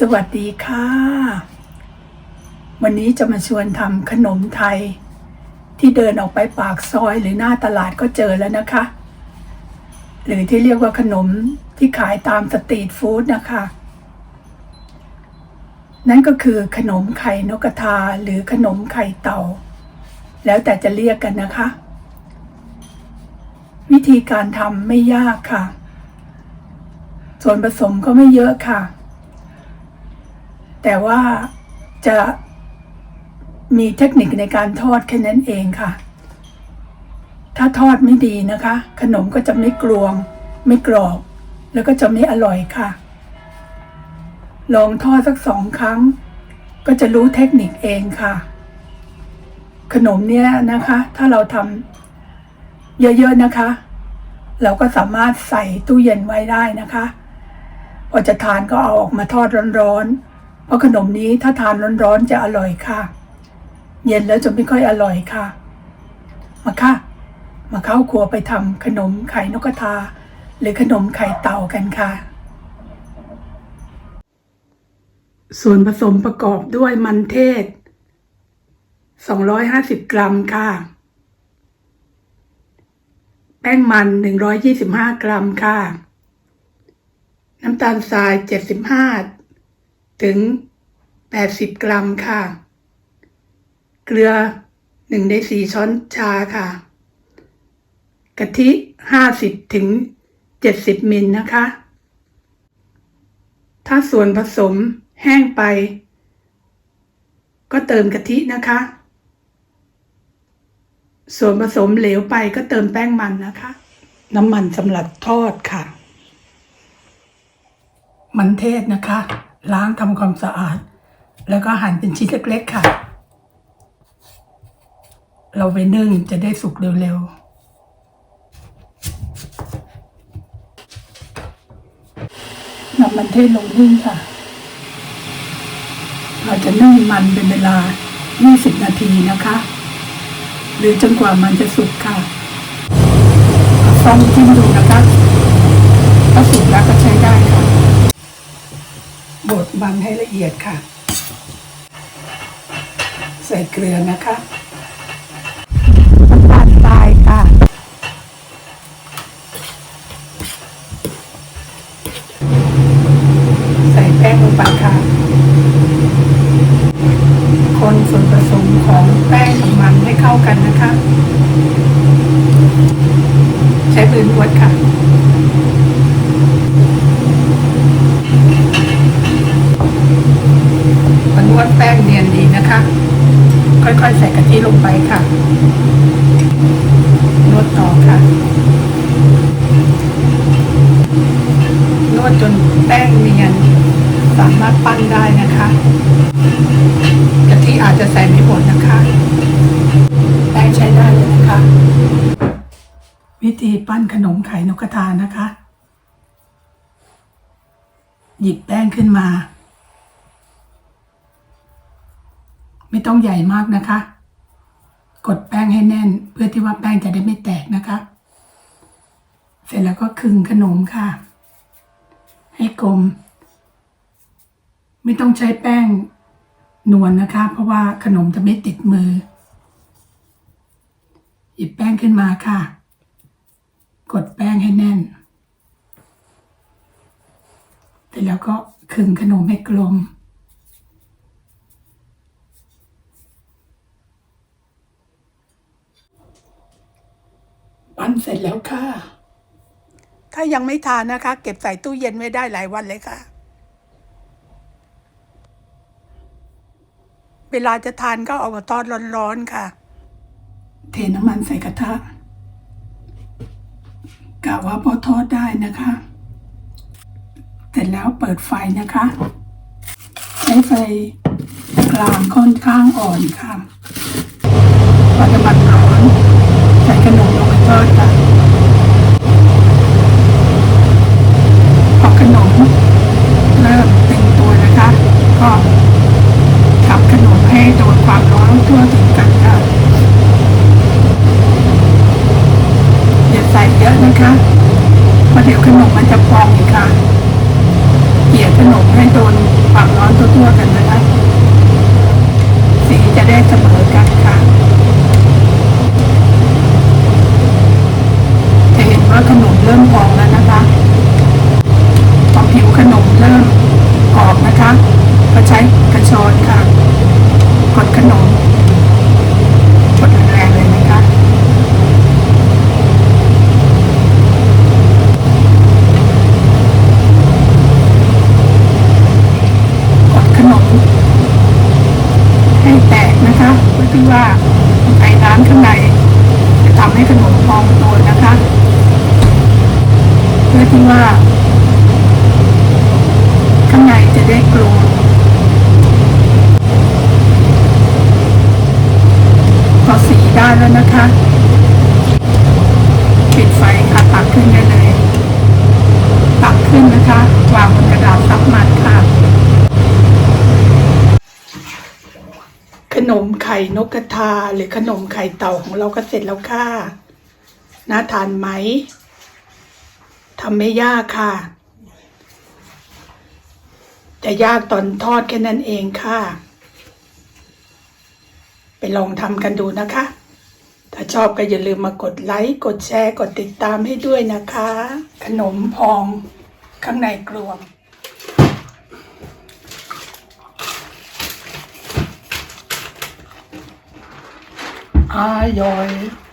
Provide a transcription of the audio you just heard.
สวัสดีค่ะ วันนี้จะมาชวนทำขนมไทย ที่เดินออกไปปากซอยหรือหน้าตลาดก็เจอแล้วนะคะ หรือที่เรียกว่าขนมที่ขายตามสตรีทฟู้ดนะคะ นั่นก็คือขนมไข่นกกระทาหรือขนมไข่เต่า แล้วแต่จะเรียกกันนะคะ วิธีการทำไม่ยากค่ะ ส่วนผสมก็ไม่เยอะค่ะ แต่ว่าจะมีเทคนิคในการทอดแค่นั้นเองค่ะ ถ้าทอดไม่ดีนะคะ ขนมก็จะไม่กรวง ไม่กรอบ แล้วก็จะไม่อร่อยค่ะ ลองทอดสักสองครั้ง ก็จะรู้เทคนิคเองค่ะ ขนมเนี้ยนะคะ ถ้าเราทำเยอะๆนะคะ เราก็สามารถใส่ตู้เย็นไว้ได้นะคะ พอจะทานก็เอาออกมาทอดร้อนๆ เพราะขนมนี้ถ้าทานร้อนๆจะอร่อยค่ะ เย็นแล้วจะไม่ค่อยอร่อยค่ะ มาค่ะ มาเข้าครัวไปทำขนมไข่นกกระทา หรือขนมไข่เต่ากันค่ะ ส่วนผสมประกอบด้วยมันเทศ 250 กรัมค่ะ แป้งมัน 125 กรัมค่ะ น้ำตาลทราย 75 ถึง 80 กรัมค่ะ เกลือ1ใน4ช้อนชาค่ะ กะทิ 50 ถึง 70 มิลนะคะ ถ้าส่วนผสมแห้งไป ก็เติมกะทินะคะ ส่วนผสมเหลวไปก็เติมแป้งมันนะคะ น้ำมันสำหรับทอดค่ะ มันเทศนะคะ ล้างทำความสะอาด แล้วก็หั่นเป็นชิ้นเล็กๆค่ะ เราไปนึ่งจะได้สุกเร็วๆนำมันเทศลงนึ่งค่ะ เราจะนึ่งมันเป็นเวลา 20 นาทีนะคะ หรือจนกว่ามันจะสุกค่ะเอาซ่อมจิ้มดูนะคะ ถ้าสุกแล้วก็ใช้ได้ค่ะ บดมันให้ละเอียดค่ะ ใส่เกลือนะคะน้ำตาลทรายค่ะ ใส่แป้งลงไปค่ะ คนส่วนผสมของแป้งกับมันให้เข้ากันนะคะ ใช้มือนวดค่ะ มันนวดแป้งเนียนดีนะคะ ค่อยๆใส่กะทิลงไปค่ะนวดต่อค่ะนวดจนแป้งเนียนสามารถปั้นได้นะคะกะทิอาจจะใส่ไม่หมดนะคะ แป้งใช้ได้เลยนะคะ วิธีปั้นขนมไข่นกกระทานะคะ หยิบแป้งขึ้นมา ไม่ต้องใหญ่มากนะคะ กดแป้งให้แน่น เพื่อที่ว่าแป้งจะได้ไม่แตกนะคะ เสร็จแล้วก็คึงขนมค่ะ ให้กลม ไม่ต้องใช้แป้งนวลนะคะ เพราะว่าขนมจะไม่ติดมือ หยิบแป้งขึ้นมาค่ะ กดแป้งให้แน่น เสร็จแล้วก็คึงขนมให้กลม ปั้นเสร็จแล้วค่ะ ถ้ายังไม่ทานนะคะ เก็บใส่ตู้เย็นไว้ได้หลายวันเลยค่ะ เวลาจะทานก็เอามาทอดร้อนๆค่ะ เทน้ำมันใส่กระทะกะว่าพอทอดได้นะคะ เสร็จแล้วเปิดไฟนะคะ ใช้ไฟกลางค่อนข้างอ่อนค่ะ เลค่ะพอขนมเริ่มเป็นตัวนะคะ ก็ทับขนมให้โดนความร้อนทั่วถึงกันค่ะอย่าใส่เยอะนะคะเพราะเดี๋ยวขนมมันจะฟองอีกค่ะเกี่ยขนมให้โดนความร้อนทั่วๆกันนะคะ สีจะได้เสมอกันค่ะ ให้แตกนะคะเพื่อที่ว่าไอ้น้ำข้างในจะทำให้ขนมพองตัวนะคะเพื่อที่ว่า ข้างในจะได้กลมพอสีได้แล้วนะคะปิดไฟค่ะตักขึ้นได้เลย ตักขึ้นนะคะ วางบนกระดาษซับมัน ข่นกกระทาหรือขนมไข่เต่าของเราก็เสร็จแล้วค่ะน่าทานไหมทำไม่ยากค่ะ จะยากตอนทอดแค่นั้นเองค่ะ ไปลองทำกันดูนะคะ ถ้าชอบก็อย่าลืมมากดไลค์ กดแชร์ กดติดตามให้ด้วยนะคะ ขนมพองข้างในกลวง อร่อย